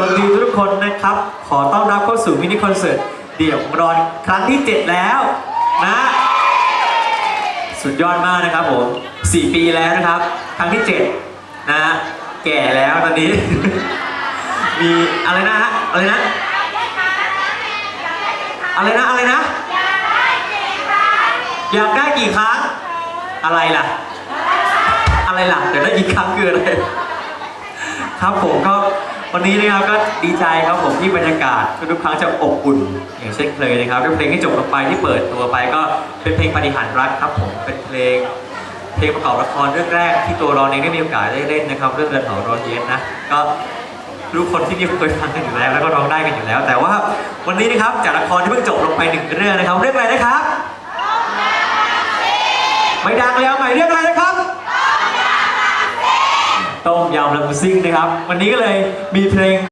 วัสดีทุกคนนะครับ ขอต้อนรับเข้าสู่มินิคอนเสิร์ตเดี่ยวของรอนครั้งที่ 7 แล้วนะ สุดยอดมากนะครับผม 4 ปีแล้วนะครับ ครั้งที่ 7 นะ แก่แล้วตอนนี้ มีอะไรนะฮะอะไรนะ อะไรนะอะไรนะอยากได้กี่ครั้ง อะไรล่ะ อะไรล่ะเดี๋ยวได้กี่ครั้งคืออะไร ครับผมก็ วันนี้นะครับก็ดีใจครับผมที่บรรยากาศทุกๆครั้งจะอบอุ่นอย่างเช่นเคยนะครับด้วยเพลงที่จบลงไปที่เปิดตัวไปก็เป็นเพลงปฏิหารรักครับผมเป็นเพลงเพลงประกอบละครเรื่องแรกที่ตัวเราเองได้มีโอกาสได้เล่นนะครับเรื่องเรือนหอรอยเย็นนะก็ทุกคนที่นี่เคยฟังกันอยู่แล้วแล้วก็ร้องได้กันอยู่แล้ว แต่ว่าวันนี้นะครับจากละครที่เพิ่งจบลงไปหนึ่งเรื่องนะครับ เรื่องอะไรนะครับ ไม่ดังแล้วใหม่เรื่องอะไรนะครับ ต้มยำลำซิ่งนะครับ วันนี้ก็เลยมีเพลง